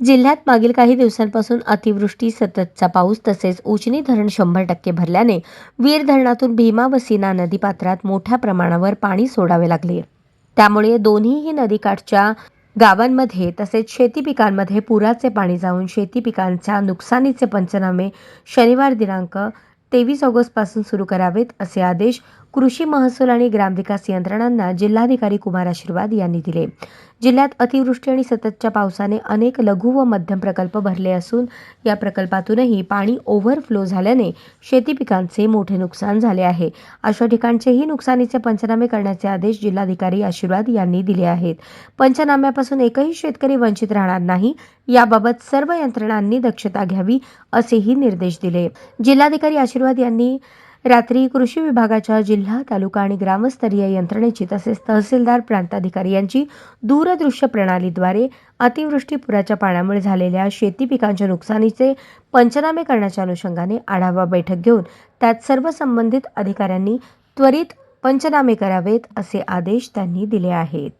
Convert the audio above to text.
जिल्ह्यात मागील काही दिवसांपासून अतिवृष्टी सततचा पाऊस तसेच उजनी धरण शंभर टक्के भरल्याने वीर धरणातून भीमा व सीना नदीपात्रात मोठ्या प्रमाणावर पाणी सोडावे लागले. त्यामुळे दोन्हीही नदीकाठच्या गावांमध्ये तसेच शेती पिकांमध्ये पुराचे पाणी जाऊन शेती पिकांच्या नुकसानीचे पंचनामे शनिवार दिनांक तेवीस ऑगस्टपासून सुरू करावेत असे आदेश कृषी महसूल आणि ग्रामविकास यंत्रणांना जिल्हाधिकारी कुमार आशीर्वाद यांनी दिले. जिल्ह्यात अतिवृष्टी आणि सततच्या पावसाने अनेक लघु व मध्यम प्रकल्प भरले असून या प्रकल्पातूनही पाणी ओव्हरफ्लो झाल्याने शेती पिकांचे मोठे नुकसान झाले आहे. अशा ठिकाणचेही नुकसानीचे पंचनामे करण्याचे आदेश जिल्हाधिकारी आशीर्वाद यांनी दिले आहेत. पंचनाम्यापासून एकही शेतकरी वंचित राहणार नाही याबाबत सर्व यंत्रणांनी दक्षता घ्यावी असेही निर्देश दिले. जिल्हाधिकारी आशीर्वाद यांनी रात्री कृषी विभागाच्या जिल्हा तालुका आणि ग्रामस्तरीय यंत्रणेची तसेच तहसीलदार प्रांताधिकारी यांची दूरदृश्य प्रणालीद्वारे अतिवृष्टी पुराच्या पाण्यामुळे झालेल्या शेती पिकांच्या नुकसानीचे पंचनामे करण्याच्या अनुषंगाने आढावा बैठक घेऊन त्यात सर्व संबंधित अधिकाऱ्यांनी त्वरित पंचनामे करावेत असे आदेश त्यांनी दिले आहेत.